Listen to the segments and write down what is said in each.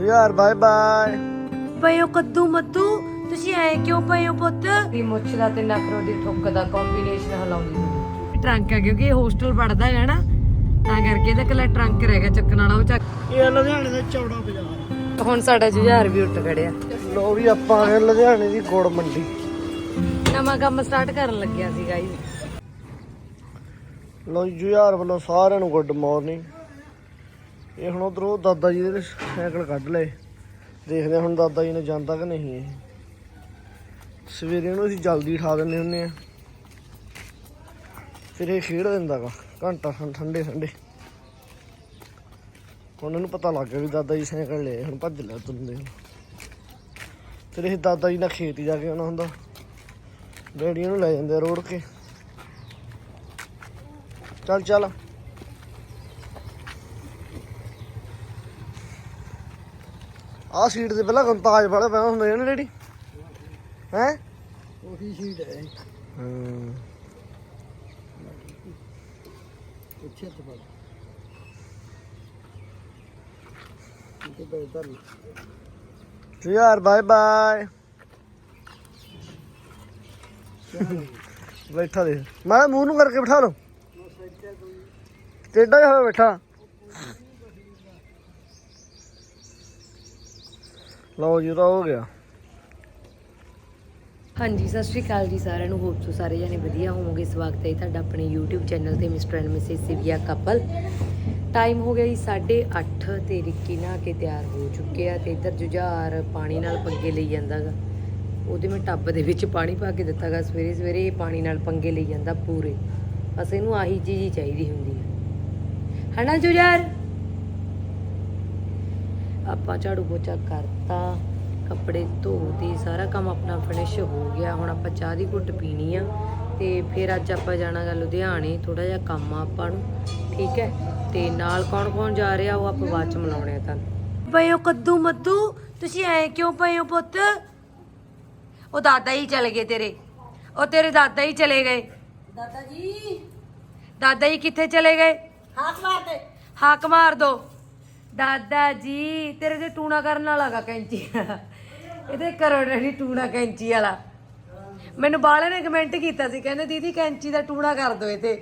ਯਾਰ bye bye ਪਇਓ ਕੱਦੂ ਮੱਦੂ? ਤੁਸੀਂ ਐ ਕਿਉਂ ਪਇਓ ਪੁੱਤ? ਦੀ ਮੁੱਛ ਦਾ ਤੇ ਨਖਰੋ ਦੀ ਠੁੱਕ ਦਾ ਕੰਬੀਨੇਸ਼ਨ ਹਲਾਉਂਦੀ ਟਰੰਕ ਹੈ ਕਿਉਂਕਿ ਇਹ ਹੋਸਟਲ ਪੜਦਾ ਹੈ ਨਾ ਤਾਂ ਕਰਕੇ ਇਹਦਾ ਕੱਲਾ ਟਰੰਕ ਰਹਿ ਗਿਆ ਚੱਕਣ ਵਾਲਾ ਉਹ ਚੱਕ ਇਹ ਲੁਧਿਆਣੇ ਦਾ ਚੌੜਾ ਬਾਜ਼ਾਰ ਹੁਣ ਸਾਡਾ ਜੁਝਾਰ ਵੀ ਉੱਠ ਖੜਿਆ। ਲੋ ਵੀ ਆਪਾਂ ਨੇ ਲੁਧਿਆਣੇ ਦੀ ਗੁੜ ਮੰਡੀ। ਨਵਾਂ ਕੰਮ ਸਟਾਰਟ ਕਰਨ ਲੱਗਿਆ ਸੀ ਗਾਈਸ ਲੋ ਜੁਝਾਰ ਵੱਲੋਂ ਸਾਰਿਆਂ ਨੂੰ ਗੁੱਡ ਮਾਰਨਿੰਗ ਇਹ ਹੁਣ ਉਧਰੋਂ ਦਾਦਾ ਜੀ ਦੇ ਸਾਈਕਲ ਕੱਢ ਲਏ। ਦੇਖਦੇ ਹੁਣ ਦਾਦਾ ਜੀ ਨੇ ਜਾਂਦਾ ਕਿ ਨਹੀਂ ਇਹ। ਸਵੇਰੇ ਨੂੰ ਅਸੀਂ ਜਲਦੀ ਉਠਾ ਦਿੰਦੇ ਹੁੰਦੇ ਆ ਫਿਰ ਇਹ ਖੇਡ ਦਿੰਦਾ ਗਾ, ਘੰਟਾ ਠੰ- ਠੰਡੇ ਠੰਡੇ। ਹੁਣ ਇਹਨੂੰ ਪਤਾ ਲੱਗ ਗਿਆ ਵੀ ਦਾਦਾ ਜੀ ਸਾਈਕਲ ਲਏ ਹੁਣ ਭੱਜ ਲਿਆ ਤੁੰਦੇ ਫਿਰ ਇਹ ਦਾਦਾ ਜੀ ਨਾਲ ਖੇਤ ਜਾ ਕੇ ਆਉਣਾ ਹੁੰਦਾ। ਡੈਡੀ ਨੂੰ ਲੈ ਜਾਂਦੇ ਆ ਰੋੜ ਕੇ। ਚੱਲ ਚੱਲ। ਆਹ ਸੀਟ ਤੇ ਪਹਿਲਾਂ ਕੰਤਾਜ ਵਾਲੇ ਪਿਆ ਹੁੰਦੇ ਨੇ ਡੈਡੀ? ਹੈ? ਉਹੀ ਸੀਟ ਹੈ। ਹਾਂ। ਪਿੱਛੇ ਤੋਂ ਪਾ ਤੇ ਬੈਠਾ ਯਾਰ ਬਾਏ ਬਾਏ ਬੈਠਾ ਦੇ ਮੈਂ ਮੂੰਹ ਨੂੰ ਕਰਕੇ ਬਿਠਾ ਲਓ। ਟੇਡਾ ਹੋਇਆ ਬੈਠਾ। ਲਓ ਜੀ ਤਾਂ ਹੋ ਗਿਆ। ਹਾਂਜੀ, ਸਤਿ ਸ਼੍ਰੀ ਅਕਾਲ ਜੀ ਸਾਰਿਆਂ ਨੂੰ। ਹੋਪ ਸੋ ਸਾਰੇ ਜਣੇ ਵਧੀਆ ਹੋਵੋਗੇ। ਸਵਾਗਤ ਹੈ ਤੁਹਾਡਾ ਆਪਣੇ YouTube ਚੈਨਲ ਤੇ mister and missus Sivia couple time ਹੋ ਗਿਆ ਜੀ 8:30 ਤੇ ਰਿੱਕੀ ਨਹਾ ਕੇ ਤਿਆਰ ਹੋ ਚੁੱਕੇ ਆ ਤੇ ਇੱਧਰ ਜੁਝਾਰ ਪਾਣੀ ਨਾਲ ਪੰਗੇ ਲਈ ਜਾਂਦਾਗਾ ਉਹਦੇ ਮੈਂ ਟੱਬ ਦੇ ਵਿੱਚ ਪਾਣੀ ਪਾ ਕੇ ਦਿੱਤਾਗਾ ਸਵੇਰੇ ਸਵੇਰੇ ਇਹ ਪਾਣੀ ਨਾਲ ਪੰਗੇ ਲਈ ਜਾਂਦਾ ਪੂਰੇ। ਬਸ ਇਹਨੂੰ ਆਹੀ ਚੀਜ਼ ਹੀ ਚਾਹੀਦੀ ਹੁੰਦੀ ਹੈ। ਹਨਾ ਜੁਝਾਰ? ਆਪਾਂ ਝਾੜੂ ਪੋਚਾ ਕਰਤਾ ਕੱਪੜੇ ਧੋਤੇ ਸਾਰਾ ਕੰਮ ਆਪਣਾ ਫਿਨਿਸ਼ ਹੋ ਗਿਆ। ਹੁਣ ਆਪਾਂ ਚਾਹ ਦੀ ਘੁੱਟ ਪੀਣੀ ਆ ਤੇ ਫਿਰ ਅੱਜ ਆਪਾਂ ਜਾਣਾਗਾ ਲੁਧਿਆਣੇ ਥੋੜਾ ਜਿਹਾ ਕੰਮ ਆ ਆਪਾਂ ਨੂੰ ਠੀਕ ਹੈ? ਤੇ ਨਾਲ ਕੌਣ ਕੌਣ ਜਾ ਰਿਹਾ ਉਹ ਆਪਾਂ ਬਾਅਦ ਚ ਮਿਲਾਉਣੇ ਆ ਤੁਹਾਨੂੰ। ਪਇਓ ਕੱਦੂ ਮੱਦੂ ਤੁਸੀਂ ਐ ਕਿਉਂ ਪਇਓ ਪੁੱਤ? ਉਹ ਦਾਦਾ ਹੀ ਚਲੇ ਗਏ ਤੇਰੇ। ਉਹ ਤੇਰੇ ਦਾਦਾ ਹੀ ਚਲੇ ਗਏ। ਦਾਦਾ ਜੀ। ਦਾਦਾ ਜੀ ਕਿੱਥੇ ਚਲੇ ਗਏ? ਹਾਕ ਮਾਰ ਦੇ। ਹਾਕ ਮਾਰ ਦੋ। ਦਾਦਾ ਜੀ ਤੇਰੇ ਤੇ ਟੂਣਾ ਕਰਨ ਵਾਲਾ ਗਾ ਕੈਂਚੀ। ਇਹਦੇ ਕਰੋ ਰੈਡੀ ਟੂਣਾ ਕੈਂਚੀ ਵਾਲਾ। ਮੈਨੂੰ ਬਾਲੇ ਨੇ ਕਮੈਂਟ ਕੀਤਾ ਸੀ ਕਹਿੰਦੇ ਦੀਦੀ ਕੈਂਚੀ ਦਾ ਟੂਣਾ ਕਰ ਦੋ ਇਹ ਤੇ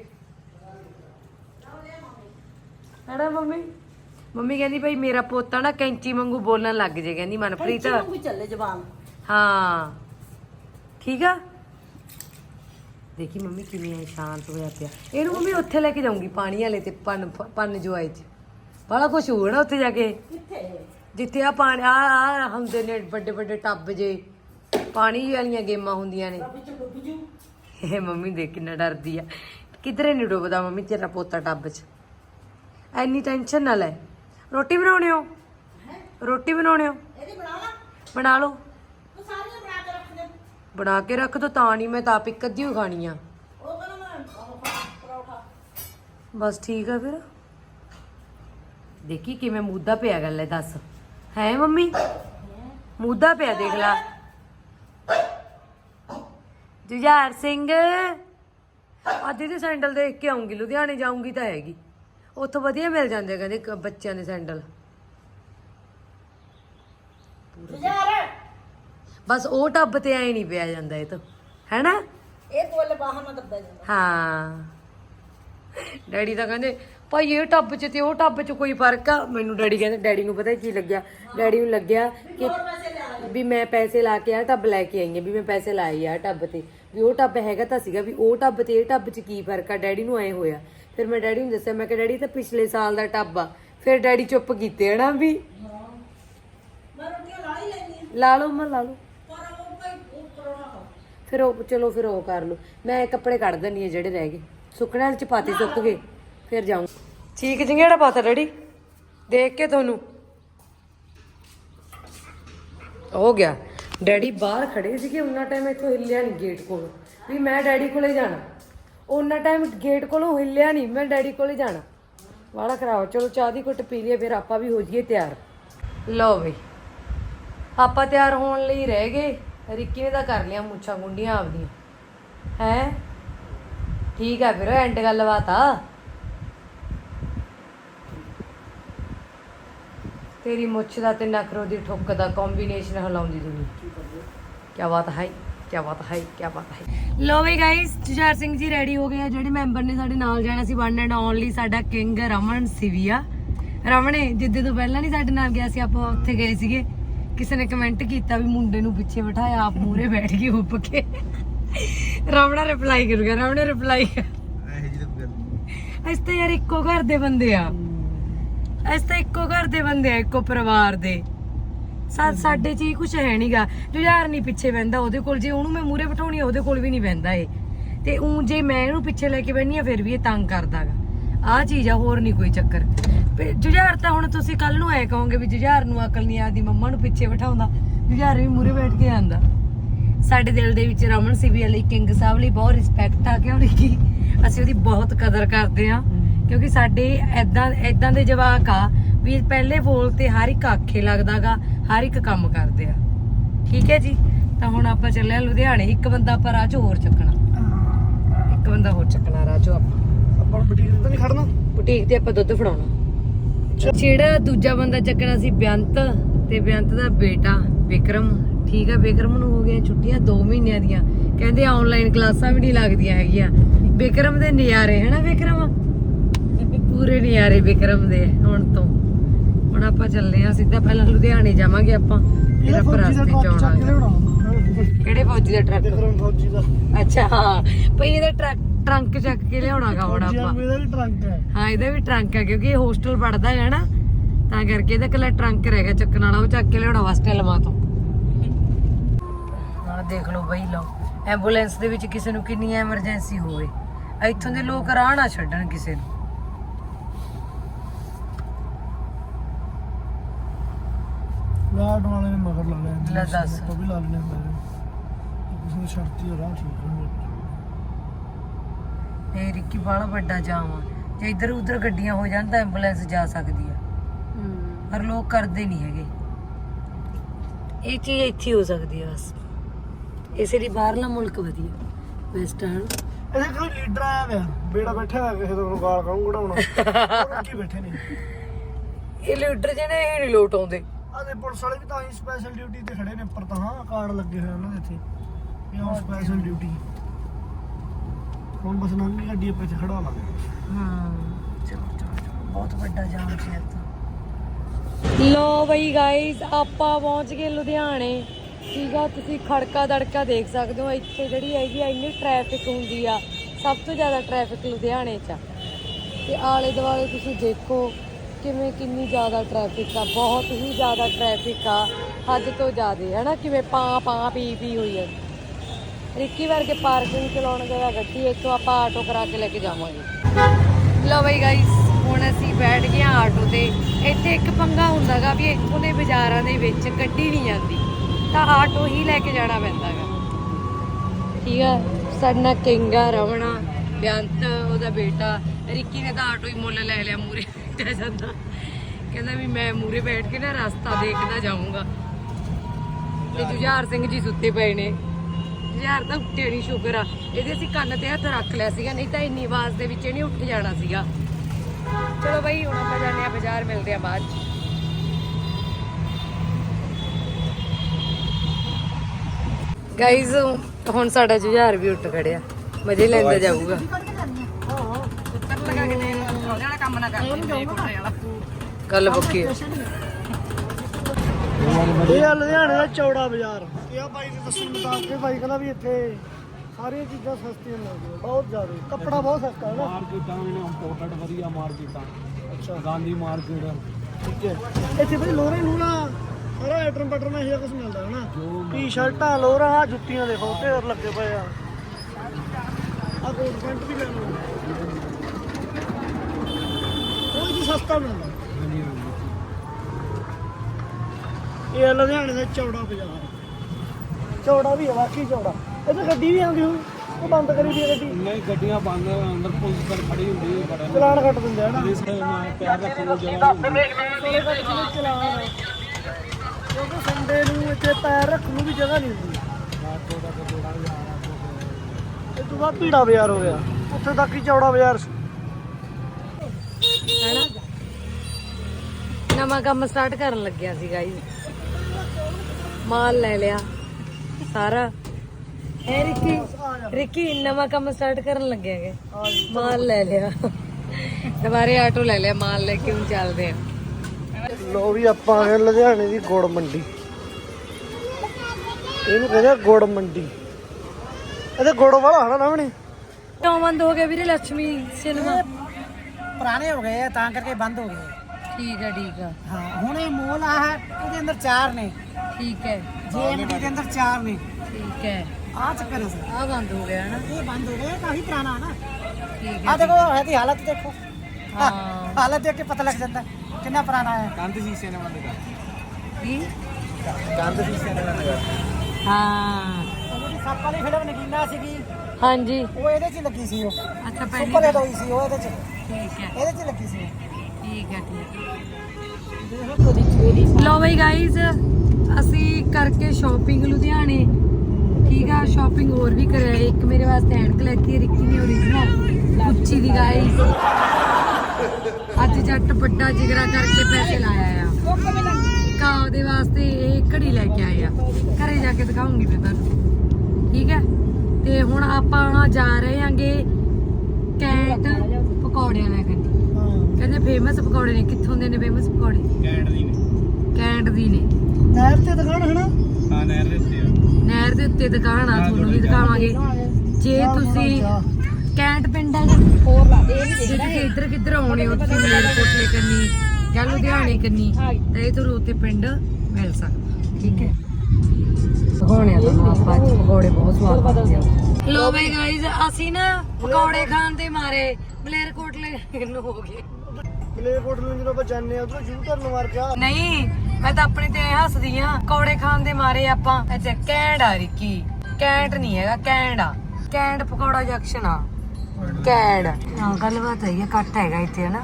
ਹੈਨਾ ਮੰਮੀ? ਮੰਮੀ ਕਹਿੰਦੀ ਭਾਈ ਮੇਰਾ ਪੋਤਾ ਨਾ ਕੈਂਚੀ ਵਾਂਗੂ ਬੋਲਣ ਲੱਗ ਜੇ ਕਹਿੰਦੀ ਮਨਪ੍ਰੀਤ। ਚੱਲੇ ਜ਼ਬਾਨ ਹਾਂ। ਠੀਕ ਆ? ਦੇਖੀ ਮੰਮੀ ਕਿਵੇਂ ਸ਼ਾਂਤ ਹੋਇਆ ਪਿਆ। ਇਹਨੂੰ ਮੰਮੀ ਉੱਥੇ ਲੈ ਕੇ ਜਾਊਂਗੀ ਪਾਣੀ ਵਾਲੇ ਤੇ ਪੰਨ ਪੰਨ ਜੁਆਈ ਚ। ਬੜਾ ਕੁਝ ਹੋਣਾ ਉੱਥੇ ਜਾ ਕੇ। ਕਿੱਥੇ ਜਿੱਥੇ ਆ ਪਾਣੀ ਆ ਆ ਹੁੰਦੇ ਨੇ ਵੱਡੇ ਵੱਡੇ ਟੱਬ ਜੇ। ਪਾਣੀ ਵਾਲੀਆਂ ਗੇਮਾਂ ਹੁੰਦੀਆਂ ਨੇ। ਵਿੱਚ ਡੁੱਬ ਜੂ। ਇਹ ਮੰਮੀ ਦੇਖ ਕਿੰਨਾ ਡਰਦੀ ਆ। ਕਿਧਰੇ ਨਹੀਂ ਡੁੱਬਦਾ ਮੰਮੀ ਤੇਰਾ ਪੋਤਾ ਟੱਬ 'ਚ। ਐਨੀ ਟੈਨਸ਼ਨ ਨਾ ਲੈ। ਰੋਟੀ ਬਣਾਉਣੇ ਹੋ? ਰੋਟੀ ਬਣਾਉਣੇ ਹੋ? ਇਹਦੀ ਬਣਾ ਲਾ। ਬਣਾ ਲਓ। ਤੂੰ ਸਾਰੀਆਂ ਬਣਾ ਕੇ ਰੱਖ ਦੇ। ਬਣਾ ਕੇ ਰੱਖ ਦੋ ਤਾਂ ਨਹੀਂ ਮੈਂ ਤਾਂ ਆਪ ਇੱਕ ਅੱਧੀ ਓ ਖਾਣੀ ਆ। ਉਹ ਕਹਿੰਦਾ ਮੈਂ ਉਹ ਖਾ- ਪਰੌਠਾ। ਬਸ ਠੀਕ ਆ ਫਿਰ। ਦੇਖੀ ਕਿਵੇਂ ਮੁੱਦਾ ਪਿਆ ਗੱਲ ਹੈ ਦੱਸ। ਹੈ ਮੰਮੀ? ਮੁੱਦਾ ਪਿਆ ਦੇਖ ਲਾ। ਜੁਝਾਰ ਸਿੰਘ। ਅੱਜ ਦੇ ਸੈਂਡਲ ਦੇਖ ਕੇ ਆਉਂਗੀ ਲੁਧਿਆਣੇ ਜਾਊਂਗੀ ਤਾਂ ਹੈਗੀ। ਉੱਥੋਂ ਵਧੀਆ ਮਿਲ ਜਾਂਦੇ ਕਹਿੰਦੇ ਬੱਚਿਆਂ ਦੇ ਸੈਂਡਲ। ਬਸ ਉਹ ਟੱਬ ਤੇ ਐ ਨਹੀਂ ਪਿਆ ਜਾਂਦਾ ਇਹ ਤਾਂ। ਹੈਨਾ? ਇਹ ਕੋਲ ਬਾਹਰ ਨਾ ਦੱਬਦਾ ਜਾਂਦਾ। ਹਾਂ। ਡੈਡੀ ਤਾਂ ਕਹਿੰਦੇ ਭਾਈ, ਇਹ ਟੱਬ 'ਚ ਤੇ ਉਹ ਟੱਬ 'ਚ ਕੋਈ ਫ਼ਰਕ ਆ? ਮੈਨੂੰ ਡੈਡੀ ਕਹਿੰਦੇ, ਡੈਡੀ ਨੂੰ ਪਤਾ ਕੀ ਲੱਗਿਆ? ਡੈਡੀ ਨੂੰ ਲੱਗਿਆ ਕਿ ਵੀ ਮੈਂ ਪੈਸੇ ਲਾ ਕੇ ਆ ਟੱਬ ਲੈ ਕੇ ਆਈ ਆ, ਵੀ ਮੈਂ ਪੈਸੇ ਲਾਏ ਆ ਟੱਬ ਤੇ। ਵੀ ਉਹ ਟੱਬ ਹੈਗਾ ਤਾਂ ਸੀਗਾ ਵੀ ਉਹ ਟੱਬ ਤੇ, ਇਹ ਟੱਬ 'ਚ ਕੀ ਫ਼ਰਕ ਆ? ਡੈਡੀ ਨੂੰ ਐ ਹੋਇਆ। ਫਿਰ ਮੈਂ ਡੈਡੀ ਨੂੰ ਦੱਸਿਆ, ਮੈਂ ਕਿਹਾ, ਡੈਡੀ ਤਾਂ ਪਿਛਲੇ ਸਾਲ ਦਾ ਟੱਬ ਆ। ਫਿਰ ਡੈਡੀ ਚੁੱਪ ਕੀਤੇ, ਹਨਾ ਵੀ? ਮੈਂ ਰੋਟੀਆਂ ਲਾ ਹੀ ਲੈਣੀ ਲਾ ਲਓ, ਮੈਂ ਲਾ ਲਓ। ਫਿਰ ਉਹ, ਚਲੋ, ਫਿਰ ਉਹ ਕਰ ਲਓ। ਮੈਂ ਕੱਪੜੇ ਕੱਢ ਦਿੰਨੀ ਆ ਜਿਹੜੇ ਰਹਿ ਗਏ। ਸੁੱਕਣੇ ਵਾਲੇ ਚ ਪਾਤੇ ਸੁੱਕ ਗਏ। ਫਿਰ ਜਾਊਂ। ਠੀਕ ਜਿਹੜਾ ਪਾਤਾ ਡੈਡੀ? ਦੇਖ ਕੇ ਤੁਹਾਨੂੰ। ਹੋ ਗਿਆ। ਡੈਡੀ ਬਾਹਰ ਖੜੇ ਸੀਗੇ, ਉਹਨਾਂ ਟਾਈਮ ਇੱਥੋਂ ਹਿੱਲਿਆ ਨਹੀਂ ਗੇਟ ਕੋਲ। ਵੀ ਮੈਂ ਡੈਡੀ ਕੋਲੇ ਜਾਣਾ। ਉਹਨਾਂ ਟਾਈਮ ਗੇਟ ਕੋਲੋਂ ਹਿੱਲਿਆ ਨਹੀਂ ਮੈਂ ਡੈਡੀ ਕੋਲੇ ਜਾਣਾ। ਵਾਲਾ ਖਰਾਬ, ਚਲੋ ਚਾਹ ਦੀ ਘੁੱਟ ਪੀ ਲਈਏ, ਫਿਰ ਆਪਾਂ ਵੀ ਹੋ ਜਾਈਏ ਤਿਆਰ। ਲਓ ਵੀ, ਆਪਾਂ ਤਿਆਰ ਹੋਣ ਲਈ ਰਹਿ ਗਏ। ਰਿੱਕੀ ਨੇ ਤਾਂ ਕਰ ਲਿਆ ਮੁੱਛਾਂ ਗੁੰਡੀਆਂ ਆਪਦੀਆਂ। ਹੈ? ਠੀਕ ਆ ਫਿਰ ਐਂਡ ਗੱਲਬਾਤ ਆ। ਤੇਰੀ ਮੁੱਛ ਦਾ ਤੇ ਨਖਰੋ ਦੀ ਠੁੱਕ ਦਾ ਕੰਬੀਨੇਸ਼ਨ ਹਿਲਾਉਂਦੀ ਦੁਨੀ ਕੀ ਬਾਤ ਹੈ ਕੀ ਬਾਤ ਹੈ ਕੀ ਬਾਤ ਹੈ। ਲੋ ਵੀ ਗਾਇਸ ਜੁਝਾਰ ਸਿੰਘ ਜੀ ਰੈਡੀ ਹੋ ਗਏ ਆ। ਜਿਹੜੇ ਮੈਂਬਰ ਨੇ ਸਾਡੇ ਨਾਲ ਜਾਣਾ ਸੀ ਵਨ ਐਂਡ ਓਨਲੀ ਸਾਡਾ ਕਿੰਗ ਰਮਨ ਸਿਵਿਆ। ਰਮਣੇ ਜਿੱਦੇ ਤੋਂ ਪਹਿਲਾਂ ਨਹੀਂ ਸਾਡੇ ਨਾਲ ਗਿਆ ਸੀ ਆਪਾਂ ਉੱਥੇ ਗਏ ਸੀਗੇ। ਕਿਸੇ ਨੇ ਕਮੈਂਟ ਕੀਤਾ ਵੀ ਮੁੰਡੇ ਨੂੰ ਪਿੱਛੇ ਬਿਠਾਇਆ ਆਪ ਮੂਰੇ ਬੈਠ ਗਈ ਉੱਪ ਕੇ। ਰਮਣਾ ਰਿਪਲਾਈ ਕਰੂਗਾ ਰਮਣੇ ਰਿਪਲਾਈ ਅਸੀਂ ਤਾਂ ਯਾਰ ਇੱਕੋ ਘਰ ਦੇ ਬੰਦੇ ਆ। ਅਸੀਂ ਤਾਂ ਇੱਕੋ ਘਰ ਦੇ ਬੰਦੇ ਆ ਇੱਕੋ ਪਰਿਵਾਰ ਦੇ। ਸਾ ਸਾਡੇ ਚ ਹੀ ਕੁਝ ਹੈ ਨਹੀਂਗਾ ਜੁਝਾਰ ਨਹੀਂ ਪਿੱਛੇ ਬਹਿੰਦਾ ਉਹਦੇ ਕੋਲ ਜੇ ਉਹਨੂੰ ਮੈਂ ਮੂਰੇ ਬਿਠਾਉਣੀ ਆ ਉਹਦੇ ਕੋਲ ਵੀ ਨਹੀਂ ਬਹਿੰਦਾ ਏ ਤੇ ਉਹ ਜੇ ਮੈਂ ਇਹਨੂੰ ਪਿੱਛੇ ਲੈ ਕੇ ਬਹਿਨੀ ਆ ਫਿਰ ਵੀ ਇਹ ਤੰਗ ਕਰਦਾਗਾ ਆਹ ਚੀਜ਼ ਆ ਹੋਰ ਨਹੀਂ ਕੋਈ ਚੱਕਰ। ਜੁਝਾਰ ਤਾਂ ਹੁਣ ਤੁਸੀਂ ਕੱਲ ਨੂੰ ਐ ਕਹੋਗੇ ਵੀ ਜੁਝਾਰ ਨੂੰ ਅਕਲ ਨਹੀਂ ਆਦੀ ਮੰਮਾ ਨੂੰ ਪਿੱਛੇ ਬਿਠਾਉਂਦਾ। ਜੁਝਾਰ ਵੀ ਮੂਰੇ ਬੈਠ ਕੇ ਆਂਦਾ ਸਾਡੇ ਦਿਲ ਦੇ ਵਿੱਚ ਰਮਨ ਸਿਵੀ ਲਈ ਕਿੰਗ ਸਾਹਿਬ ਲਈ ਬਹੁਤ ਰਿਸਪੈਕਟ ਆ ਕਿਉਂਕਿ ਅਸੀਂ ਉਹਦੀ ਬਹੁਤ ਕਦਰ ਕਰਦੇ ਆ। ਕਿਉਂਕਿ ਸਾਡੇ ਐਦਾਂ ਐਦਾਂ ਦੇ ਜਵਾਕ ਆ ਵੀ ਪਹਿਲੇ ਬੋਲ ਤੇ ਹਰ ਇੱਕ ਆਖੇ ਲੱਗਦਾਗਾ ਹਰ ਇੱਕ ਕੰਮ ਕਰਦੇ ਆ। ਠੀਕ ਹੈ ਜੀ? ਤਾਂ ਹੁਣ ਆਪਾਂ ਚੱਲੇ ਆ ਲੁਧਿਆਣੇ। ਇੱਕ ਬੰਦਾ ਆਪਾਂ ਰਾਹ 'ਚ ਹੋਰ ਚੱਕਣਾ। ਇੱਕ ਬੰਦਾ ਹੋਰ ਚੱਕਣਾ ਰਾਹ 'ਚੋਂ ਆਪਾਂ। ਆਪਾਂ ਬੁਟੀਕ ਤੇ ਨਹੀਂ ਖੜਨਾ? ਬੁਟੀਕ ਤੇ ਆਪਾਂ ਦੁੱਧ ਫੜਾਉਣਾ। ਜਿਹੜਾ ਦੂਜਾ ਬੰਦਾ ਚੱਕਣਾ ਸੀ ਬੇਅੰਤ ਤੇ ਬੇਅੰਤ ਦਾ ਬੇਟਾ ਵਿਕਰਮ। ਠੀਕ ਆ ਵਿਕਰਮ ਨੂੰ ਹੋ ਗਈਆਂ ਛੁੱਟੀਆਂ 2 ਮਹੀਨਿਆਂ ਦੀਆਂ। ਕਹਿੰਦੇ ਆਨਲਾਈਨ ਕਲਾਸਾਂ ਵੀ ਨਹੀਂ ਲੱਗਦੀਆਂ ਹੈਗੀਆਂ। ਵਿਕਰਮ ਦੇ ਨਿਆਰੇ ਹਨਾ ਵਿਕਰਮ? ਪੂਰੇ ਨਿਆਰੇ ਵਿਕਰਮ ਦੇ ਹੁਣ ਤੋਂ। ਹੁਣ ਆਪਾਂ ਚੱਲੇ ਆ ਸਿੱਧਾ ਪਹਿਲਾਂ ਲੁਧਿਆਣੇ ਜਾਵਾਂਗੇ ਆਪਾਂ ਫਿਰ ਆਪਾਂ ਰਸਤੇ ਚ ਆਉਣਾਗੇ ਕਿਹੜੇ ਫੌਜੀ ਦਾ ਟਰੱਕ? ਵਿਕਰਮ ਫੌਜੀ ਦਾ। ਅੱਛਾ ਹਾਂ। ਭਈ ਇਹਦਾ ਟਰੱਕ ਟਰੰਕ ਚੱਕ ਕੇ ਲਿਆਉਣਾਗਾ ਹੁਣ ਆਪਾਂ ਦਾ ਵੀ ਟਰੰਕ ਹੈ। ਹਾਂ ਇਹਦਾ ਵੀ ਟਰੰਕ ਹੈ ਕਿਉਂਕਿ ਇਹ ਹੋਸਟਲ ਪੜਦਾ ਹੈ ਨਾ। ਤਾਂ ਕਰਕੇ ਇਹਦਾ ਕੱਲਾ ਟਰੰਕ ਰਹੇਗਾ ਚੱਕਣ ਵਾਲਾ ਉਹ ਚੱਕ ਕੇ ਲਿਆਉਣਾ ਵਾਸਤੇ ਲਮਾ ਤੋਂ। ਆਹ ਦੇਖ ਲਓ ਬਈ ਲਓ। ਐਂਬੂਲੈਂਸ ਦੇ ਵਿੱਚ ਕਿਸੇ ਨੂੰ ਕਿੰਨੀ ਐਮਰਜੈਂਸੀ ਹੋਵੇ। ਇੱਥੋਂ ਦੇ ਲੋਕ ਰਾਹ ਨਾ ਛੱਡਣ ਕਿਸੇ ਨੂੰ। ਲਾਡ ਵਾਲੇ ਨੇ ਮਗਰ ਲਾ ਲਿਆ ਲੈ ਦੱਸ। ਉਹ ਵੀ ਲਾ ਨੇ ਕਿਸੇ ਨੇ ਸ਼ਰਤੀ ਰਾਹ ਠੀਕ ਹੋਵੇ ਇਹ ਰਿੱਕੀ ਬਾਹਲਾ ਵੱਡਾ ਜਾਮ ਆ। ਜੇ ਇੱਧਰ ਉੱਧਰ ਗੱਡੀਆਂ ਹੋ ਜਾਣ ਤਾਂ ਐਂਬੂਲੈਂਸ ਜਾ ਸਕਦੀ ਆ। ਪਰ ਲੋਕ ਕਰਦੇ ਨਹੀਂ ਹੈਗੇ। ਇਹ ਚੀਜ਼ ਇੱਥੇ ਹੀ ਸਕਦੀ ਆ ਬਸ। ਇਸੇ ਲਈ ਬਾਹਰਲਾ ਮੁਲਕ ਵਧੀਆ। ਵੈਸਟਰਨ ਇਹਦੇ ਕੋਈ ਲੀਡਰ ਆਇਆ ਹੋਇਆ ਬੇੜਾ ਬੈਠਾ ਹੋਇਆ ਕਿਸੇ ਤੋਂ ਗਾਲ ਕਾਉਂ ਘੜਾਉਣਾ ਕੀ ਬੈਠੇ ਨੇ ਇਹ ਲੀਡਰ ਜਿਹੜੇ ਇਹ ਨਹੀਂ ਲੋਟ ਆਉਂਦੇ। ਆਦੇ ਪੁਲਿਸ ਵਾਲੇ ਵੀ ਤਾਂ ਹੀ ਸਪੈਸ਼ਲ ਡਿਊਟੀ ਤੇ ਖੜੇ ਨੇ ਉੱਪਰ ਤਾਂ ਹਾਂ ਕਾਰਡ ਲੱਗੇ ਹੋਏ ਉਹਨਾਂ ਦੇ ਇੱਥੇ ਇਹ ਉਹ ਸਪੈਸ਼ਲ ਡਿਊਟੀ ਹੁਣ ਬਸ ਨੰਗੀ ਗੱਡੀ ਆਪਾਂ ਇੱਥੇ ਖੜਾ ਲਾਂਗੇ। ਹਾਂ ਚਲੋ ਚਲੋ ਚਲੋ ਬਹੁਤ ਵੱਡਾ ਜਾਮ ਸੀ ਇੱਥੇ। ਲੋ ਬਈ ਗਾਇਸ ਆਪਾਂ ਪਹੁੰਚ ਗਏ ਲੁਧਿਆਣੇ। ਠੀਕਾ ਤੁਸੀਂ ਖੜਕਾ ਦੜਕਾ ਦੇਖ ਸਕਦੇ ਹੋ ਇੱਥੇ ਜਿਹੜੀ ਹੈਗੀ ਆ ਇੰਨੀ ਟ੍ਰੈਫਿਕ ਹੁੰਦੀ ਆ। ਸਭ ਤੋਂ ਜ਼ਿਆਦਾ ਟ੍ਰੈਫਿਕ ਲੁਧਿਆਣੇ 'ਚ ਆ। ਤੇ ਆਲੇ ਦੁਆਲੇ ਤੁਸੀਂ ਦੇਖੋ ਕਿਵੇਂ ਕਿੰਨੀ ਜ਼ਿਆਦਾ ਟ੍ਰੈਫਿਕ ਆ, ਬਹੁਤ ਹੀ ਜ਼ਿਆਦਾ ਟ੍ਰੈਫਿਕ ਆ, ਹੱਦ ਤੋਂ ਜ਼ਿਆਦਾ ਹੈ ਨਾ ਕਿਵੇਂ ਪਾ ਪਾ, ਪੀ ਪੀ ਹੋਈ ਹੈ ਰਿੱਕੀ ਵਰਗੇ ਪਾਰਕਿੰਗ ਚਲਾਉਣ ਗਿਆ ਗੱਡੀ, ਇੱਥੋਂ ਆਪਾਂ ਆਟੋ ਕਰਾ ਕੇ ਲੈ ਕੇ ਜਾਵਾਂਗੇ। ਲਓ ਬਈ ਗਾਇਸ ਹੁਣ ਅਸੀਂ ਬੈਠ ਗਏ ਹਾਂ ਆਟੋ ਤੇ। ਇੱਥੇ ਇੱਕ ਪੰਗਾ ਹੁੰਦਾਗਾ ਵੀ ਇੱਥੋਂ ਦੇ ਬਾਜ਼ਾਰਾਂ ਦੇ ਵਿੱਚ ਗੱਡੀ ਨਹੀਂ ਜਾਂਦੀ, ਤਾਂ ਆਟੋ ਹੀ ਲੈ ਕੇ ਜਾਣਾ ਪੈਂਦਾਗਾ ਠੀਕ ਆ, ਸਾਡਾ ਕਿੰਗਾ ਰਵਣਾ ਬਿਆੰਤ ਉਹਦਾ ਬੇਟਾ, ਰਿੱਕੀ ਨੇ ਤਾਂ ਆਟੋ ਹੀ ਮੁੱਲ ਲੈ ਲਿਆ ਮੂਰੇ ਬੈਠਾ ਜਾਂਦਾ। ਕਹਿੰਦਾ ਵੀ ਮੈਂ ਮੂਰੇ ਬੈਠ ਕੇ ਨਾ ਰਸਤਾ ਦੇਖਦਾ ਜਾਊਂਗਾ। ਤੇ ਜੁਝਾਰ ਸਿੰਘ ਜੀ ਸੁੱਤੇ ਪਏ ਨੇ। ਜੁਝਾਰ ਤਾਂ ਉੱਠੇ ਨਹੀਂ ਸ਼ੁਕਰ ਆ। ਇਹਦੇ ਅਸੀਂ ਕੰਨ ਤੇ ਹੱਥ ਰੱਖ ਲਿਆ ਸੀਗਾ, ਨਹੀਂ ਤਾਂ ਇੰਨੀ ਆਵਾਜ਼ ਦੇ ਵਿੱਚ ਇਹਨੇ ਉੱਠ ਜਾਣਾ ਸੀਗਾ। ਚਲੋ ਬਈ, ਹੁਣ ਆਪਾਂ ਜਾਂਦੇ ਆ ਬਾਜ਼ਾਰ, ਮਿਲਦੇ ਆ ਬਾਅਦ ਚ। ਗਾਈਜ਼ ਹੁਣ ਸਾਡਾ ਜੁਝਾਰ ਵੀ ਉੱਠ ਖੜਿਆ। ਮਜ਼ੇ ਲੈਂਦਾ ਜਾਊਗਾ। ਗੱਲ ਬੱਕੀ ਆ। ਇਹ ਆ ਲੁਧਿਆਣੇ ਦਾ ਚੌੜਾ ਬਾਜ਼ਾਰ। ਇਹ ਆ ਬਾਈ ਦੇ ਦੱਸਣ ਮੁਤਾਬਕ ਇਹ ਬਾਈ ਕਹਿੰਦਾ ਵੀ ਇੱਥੇ ਸਾਰੀਆਂ ਚੀਜ਼ਾਂ ਸਸਤੀਆਂ ਮਿਲਦੀਆਂ ਬਹੁਤ ਜ਼ਿਆਦਾ। ਕੱਪੜਾ ਬਹੁਤ ਸਸਤਾ ਹੈ ਨਾ। ਮਾਰਕੀਟਾਂ ਨੇ ਇੰਪੋਰਟਡ ਵਧੀਆ ਮਾਰਕੀਟਾਂ। ਅੱਛਾ। ਗਾਂਧੀ ਮਾਰਕੀਟ। ਠੀਕ ਹੈ। ਇੱਥੇ ਬਈ ਲੋਰੇ ਨੂੰ ਨਾ ਸਾਰਾ ਐਟਮ ਪੈਟਰਨ ਇਹੋ ਜਿਹਾ ਕੁਝ ਮਿਲਦਾ ਹੈ ਨਾ। ਟੀ ਸ਼ਰਟਾਂ ਲੋਰਾਂ ਜੁੱਤੀਆਂ ਦੇਖੋ ਢੇਰ ਲੱਗੇ ਪਏ ਆ। ਆ ਕੋਟ ਪੈਂਟ ਵੀ ਲੈ ਲਓ। ਸਸਤਾ ਮਿਲਦਾ ਹਾਂਜੀ ਹਾਂਜੀ ਇਹ ਆ ਲੁਧਿਆਣੇ ਦਾ ਚੌੜਾ ਬਾਜ਼ਾਰ। ਚੌੜਾ ਵੀ ਹੈ ਵਾਕਈ ਚੌੜਾ। ਇੱਥੇ ਗੱਡੀ ਵੀ ਆਉਂਦੀ ਹੋਊ। ਉਹ ਬੰਦ ਕਰੀ ਦੀ ਹੈ ਗੱਡੀ। ਨਹੀਂ ਗੱਡੀਆਂ ਬੰਦ ਅੰਦਰ ਪੁਲਿਸ ਪਰ ਖੜੀ ਹੁੰਦੀ ਹੈ ਬੜਾ ਚਲਾਨ ਕੱਟ ਦਿੰਦੇ ਆ ਨਾ। ਇਸ ਨਾਲ ਪੈਰ ਰੱਖਣ ਨੂੰ ਜਗ੍ਹਾ ਨਹੀਂ ਹੁੰਦੀ ਸੋਲੇ ਕੱਟ ਦਿੰਦੇ ਚਲਾਨ ਹੈ। ਕਿਉਂਕਿ ਸੰਡੇ ਨੂੰ ਇੱਥੇ ਪੈਰ ਰੱਖਣ ਨੂੰ ਵੀ ਜਗ੍ਹਾ ਨਹੀਂ ਹੁੰਦੀ। ਆਟੋ ਦਾ ਤੇ ਬੜਾ ਯਾਰ ਇਹ ਤੋਂ ਬਾਅਦ ਭੀੜਾ ਬਾਜ਼ਾਰ ਹੋ ਗਿਆ। ਉੱਥੇ ਤੱਕ ਹੀ ਚੌੜਾ ਬਾਜ਼ਾਰ ਸੀ ਹੈਨਾ ਨਵਾਂ ਕੰਮ ਸਟਾਰਟ ਕਰਨ ਲੱਗਿਆ ਸੀ ਗਾਈਸ ਮਾਲ ਲੈ ਲਿਆ ਸਾਰਾ। ਹੈ ਰਿੱਕੀ ਰਿੱਕੀ ਨਵਾਂ ਕੰਮ ਸਟਾਰਟ ਕਰਨ ਲੱਗਿਆਗੇ ਮਾਲ ਲੈ ਲਿਆ। ਦੁਬਾਰੇ ਆਟੋ ਲੈ ਲਿਆ ਮਾਲ ਲੈ ਕੇ ਹੁਣ ਚੱਲਦੇ ਆ। ਲੋ ਵੀ ਆਪਾਂ ਆ ਗਏ ਲੁਧਿਆਣੇ ਦੀ ਗੁੜ ਮੰਡੀ। ਇਹਨੂੰ ਕਹਿੰਦੇ ਗੁੜ ਮੰਡੀ। ਇਹਦੇ ਗੁੜ ਵਾਲਾ ਹਨਾ ਨਾ ਬਣੀ ਕਿਉਂ ਬੰਦ ਹੋ ਗਿਆ ਵੀਰੇ ਲక్ష్ਮੀ ਸਿਨੇਮਾ? ਪੁਰਾਣੇ ਹੋ ਗਏ ਆ ਤਾਂ ਕਰਕੇ ਬੰਦ ਹੋ ਗਏ। ਠੀਕ ਹੈ ਠੀਕ ਹੈ। ਹਾਂ ਹੁਣ ਇਹ ਮੋਲ ਆ ਹੈ ਇਹਦੇ ਅੰਦਰ ਚਾਰ ਨੇ। ਠੀਕ ਹੈ। ਜੀਐਮਡੀ ਦੇ ਅੰਦਰ ਚਾਰ ਨੇ। ਠੀਕ ਹੈ। ਆ ਚੱਕਰ ਹੈ ਸਰ। ਆ ਬੰਦ ਹੋ ਗਿਆ ਨਾ। ਇਹ ਬੰਦ ਹੋ ਗਏ ਇਹ ਕਾਫੀ ਪੁਰਾਣਾ ਹੈ ਨਾ। ਠੀਕ ਆ ਹੈ ਦੇਖੋ ਇਹਦੀ ਹਾਲਤ ਦੇਖੋ। ਹਾਂ। ਹਾਲਤ ਦੇਖ ਕੇ ਪਤਾ ਲੱਗ ਜਾਂਦਾ ਕਿੰਨਾ ਪੁਰਾਣਾ ਹੈ। ਕੰਧ ਸ਼ੀਸ਼ੇ ਨੇ ਬੰਦ ਕਰ। ਕੀ? ਕੰਧ ਸ਼ੀਸ਼ੇ ਨੇ ਬੰਦ ਕਰ। ਹਾਂ। ਉਹਦੀ ਸੱਪ ਵਾਲੀ ਫਿਲਮ ਨਗੀਨਾ ਸੀਗੀ ਹਾਂਜੀ। ਉਹ ਇਹਦੇ 'ਚ ਲੱਗੀ ਸੀ ਉਹ। ਅੱਛਾ ਪਹਿਲੀ ਸੁਪਰ ਹਿੱਟ ਹੋਈ ਸੀ ਉਹ ਇਹਦੇ 'ਚ। ਠੀਕ ਹੈ। ਇਹਦੇ 'ਚ ਲੱਗੀ ਸੀ। ਠੀਕ ਹੈ, ਠੀਕ ਲੋ ਬਈ ਗਾਈਜ਼ ਅਸੀਂ ਕਰਕੇ ਸ਼ਾਪਿੰਗ ਲੁਧਿਆਣੇ। ਠੀਕ ਆ ਸ਼ਾਪਿੰਗ ਹੋਰ ਵੀ ਕਰਿਆ ਇੱਕ ਮੇਰੇ ਵਾਸਤੇ ਐਨਕ ਲੈਤੀ ਰਿੱਕੀ ਨੇ ਓਰੀਜਨਲ ਉੱਚੀ ਦੀ ਗਾਈਜ਼ ਅੱਜ ਜੱਟ ਵੱਡਾ ਜਿਗਰਾ ਕਰਕੇ ਪੈਸੇ ਲਾਇਆ ਆ। ਕਾ ਉਹਦੇ ਵਾਸਤੇ ਇਹ ਘੜੀ ਲੈ ਕੇ ਆਏ ਆ। ਘਰੇ ਜਾ ਕੇ ਦਿਖਾਉਂਗੀ ਮੈਂ ਤੁਹਾਨੂੰ। ਠੀਕ ਹੈ? ਤੇ ਹੁਣ ਆਪਾਂ ਜਾ ਰਹੇ ਆਂਗੇ ਕੈਂਟ ਪਕੌੜਿਆਂ ਲੈ ਕੇ। ਕਹਿੰਦੇ ਫੇਮਸ ਪਕੌੜੇ ਨੇ ਕਿੱਥੋਂ ਦੇ ਨੇ ਫੇਮਸ ਪਕੌੜੇ? ਕੈਂਡ ਦੀ ਨੇ। ਕੈਂਟ ਦੀ ਨੇ। ਨਹਿਰ ਤੇ ਦੁਕਾਨ ਹੈ ਨਾ ਹਾਂ ਨਹਿਰ ਦੇ ਉੱਤੇ ਆ। ਨਹਿਰ ਦੇ ਉੱਤੇ ਦੁਕਾਨ ਆ ਤੁਹਾਨੂੰ ਵੀ ਦਿਖਾਵਾਂਗੇ। ਜੇ ਤੁਸੀਂ ਕੈਂਟ ਪਿੰਡ ਆ ਹੋਰ ਲਾ ਦੇ ਤੁਸੀਂ ਇੱਧਰ ਕਿੱਧਰ ਆਉਣੇ ਹੋ ਤੁਸੀਂ ਮਲੇਰਕੋਟਲੇ ਕੰਨੀ ਜਾਂ ਲੁਧਿਆਣੇ ਕੰਨੀ ਤਾਂ ਇਹ ਤੁਹਾਨੂੰ ਉੱਥੇ ਪਿੰਡ ਮਿਲ ਸਕਦਾ ਠੀਕ ਹੈ? ਆ ਤੁਹਾਨੂੰ ਆਪਾਂ ਅੱਜ ਪਕੌੜੇ ਬਹੁਤ ਸਵਾਦ ਬਣਦੇ ਆ। ਲੋ ਬਈ ਗਾਇਜ਼ ਅਸੀਂ ਨਾ ਪਕੌੜੇ ਖਾਣ ਦੇ ਮਾਰੇ ਮਲੇਰਕੋਟਲੇ ਨੂੰ ਹੋ ਗਏ। ਪਲੇਪੋਰਟ ਨੂੰ ਜਦੋਂ ਆਪਾਂ ਜਾਂਦੇ ਆ ਉਧਰੋਂ ਸ਼ੁਰੂ ਕਰਨ ਮਾਰ ਗਿਆ ਨਹੀਂ ਮੈਂ ਤਾਂ ਆਪਣੇ ਤੇ ਐਂ ਹੱਸਦੀ ਆ ਕੌੜੇ ਖਾਣ ਦੇ ਮਾਰੇ ਆਪਾਂ। ਅੱਛਾ ਕੈਂਡ ਆ ਰਿੱਕੀ। ਕੈਂਟ ਨਹੀਂ ਹੈਗਾ ਕੈਂਡ ਆ। ਕੈਂਡ ਪਕੌੜਾ ਜੰਕਸ਼ਨ ਆ। ਕੈਂਡ। ਹਾਂ ਗੱਲਬਾਤ ਹੈ ਇਹ ਕੱਟ ਹੈਗਾ ਇੱਥੇ ਹਨਾ?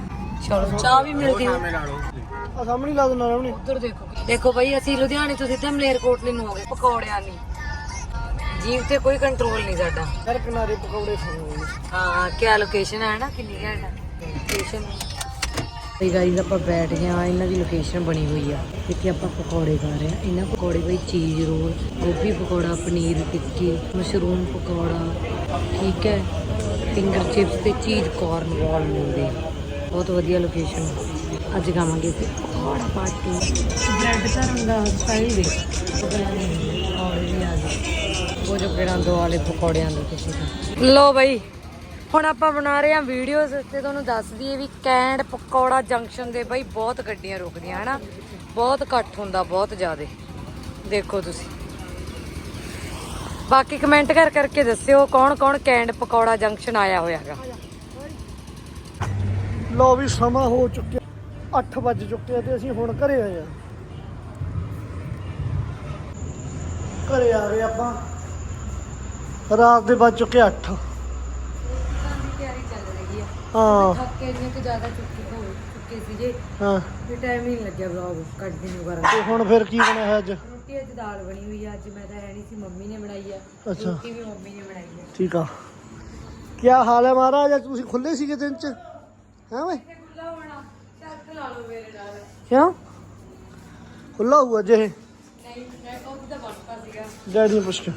ਚਲੋ ਚਾਹ ਵੀ ਮਿਲਦੀ ਹੈ ਆ ਸਾਹਮਣੇ ਲਾ ਦਿੰਦਾ ਰਾਮਣੀ ਉੱਧਰ ਦੇਖੋ। ਦੇਖੋ ਭਾਈ ਅਸੀਂ ਲੁਧਿਆਣੇ ਤੋਂ ਸਿੱਧਾ ਮਲੇਰਕੋਟਲੇ ਨੂੰ ਹੋ ਗਏ ਪਕੌੜਿਆਂ ਨਹੀਂ ਜੀਵ ਤੇ ਕੋਈ ਕੰਟਰੋਲ ਨਹੀਂ ਸਾਡਾ। ਯਾਰ ਕਿਨਾਰੇ ਪਕੌੜੇ ਖਾਣੇ ਹਾਂ ਕੀ ਲੋਕੇਸ਼ਨ ਹੈ ਨਾ ਕਿੰਨੀ ਘੈਂਟ ਲੋਕੇਸ਼ਨ ਤੇ ਗਾਈਜ਼ ਆਪਾਂ ਬੈਠ ਗਏ ਆ ਇਹਨਾਂ ਦੀ ਲੋਕੇਸ਼ਨ ਬਣੀ ਹੋਈ ਆ। ਇੱਥੇ ਆਪਾਂ ਪਕੌੜੇ ਖਾ ਰਹੇ ਆ ਇਹਨਾਂ ਪਕੌੜੇ ਬਈ ਚੀਜ਼ ਰੋਲ ਗੋਭੀ ਪਕੌੜਾ, ਪਨੀਰ ਟਿੱਕੀ, ਮਸ਼ਰੂਮ ਪਕੌੜਾ, ਠੀਕ ਹੈ। ਫਿੰਗਰ ਚਿਪਸ ਤੇ ਚੀਜ਼ ਕਾਰਨ ਵਾਲ ਮਿਲਦੇ ਆ। ਬਹੁਤ ਵਧੀਆ ਲੋਕੇਸ਼ਨ ਅੱਜ ਖਾਵਾਂਗੇ ਤੇ ਪਕੌੜਾ ਪਾਰਟੀ ਬ੍ਰੈਡ ਧਰਨ ਦਾ ਸਟਾਈਲ ਦੇ। ਪਕੌੜੇ ਵੀ ਆ ਗਏ। ਉਹ ਜੋ ਕਿਹੜਾ ਦੋ ਵਾਲੇ ਪਕੌੜਿਆਂ ਦੇ ਤੁਸੀਂ ਲੋ ਬਈ। ਹੁਣ ਆਪਾਂ ਬਣਾ ਰਹੇ ਹਾਂ ਵੀਡੀਓਜ਼ ਤੇ ਤੁਹਾਨੂੰ ਦੱਸ ਦਈਏ ਵੀ ਕੈਂਡ ਪਕੌੜਾ ਜੰਕਸ਼ਨ ਦੇ ਬਈ ਬਹੁਤ ਗੱਡੀਆਂ ਰੁਕਦੀਆਂ, ਹਨਾ? ਬਹੁਤ ਇਕੱਠ ਹੁੰਦਾ, ਬਹੁਤ ਜ਼ਿਆਦੇ। ਦੇਖੋ ਤੁਸੀਂ। ਬਾਕੀ ਕਮੈਂਟ ਕਰ ਕਰਕੇ ਦੱਸਿਓ ਕੌਣ ਕੌਣ ਕੈਂਡ ਪਕੌੜਾ ਜੰਕਸ਼ਨ ਆਇਆ ਹੋਇਆਗਾ। ਲੋ ਵੀ ਸਮਾਂ ਹੋ ਚੁੱਕਿਆ 8 ਵੱਜ ਚੁੱਕੇ ਆ ਤੇ ਅਸੀਂ ਹੁਣ ਘਰੇ ਆਏ ਆ। ਘਰੇ ਆ ਗਏ ਆਪਾਂ। ਰਾਤ ਦੇ ਵੱਜ ਚੁੱਕੇ 8 ਹੈ ਹਾਂ ਥੱਕੇ ਜਿੰਨੇ ਕਿ ਜ਼ਿਆਦਾ ਚੁੱਕੇ ਹੋ ਚੁੱਕੇ ਸੀਗੇ ਹਾਂ ਵੀ ਟਾਈਮ ਹੀ ਨਹੀਂ ਲੱਗਿਆ ਵਲੌਗ ਕੰਟੀਨਿਊ ਕਰਨ ਤੇ ਹੁਣ ਫਿਰ ਕੀ ਬਣਿਆ ਹੈ ਅੱਜ? ਰੋਟੀ ਅੱਜ ਦਾਲ ਬਣੀ ਹੋਈ ਆ। ਅੱਜ ਮੈਂ ਤਾਂ ਹੈ ਨਹੀਂ ਸੀ ਮੰਮੀ ਨੇ ਬਣਾਈ ਆ। ਅੱਛਾ। ਰੋਟੀ ਵੀ ਮੰਮੀ ਨੇ ਬਣਾਈ ਆ। ਠੀਕ ਆ। ਕੀ ਹਾਲ ਹੈ ਮਹਾਰਾਜ? ਅੱਜ ਤੁਸੀਂ ਖੁੱਲੇ ਸੀਗੇ ਦਿਨ ਚ? ਹੈ ਓਏ? ਖੁੱਲਾ ਹੋਣਾ। ਚੱਕ ਲਾ ਲਓ ਮੇਰੇ ਨਾਲ। ਕਿਉਂ? ਖੁੱਲਾ ਹੋਊ ਅੱਜ ਇਹ? ਨਹੀਂ ਮੈਂ ਉਹ ਤਾਂ ਬਣਦਾ ਸੀਗਾ। ਡੈਡੀ ਨੂੰ ਪੁੱਛ ਕੇ।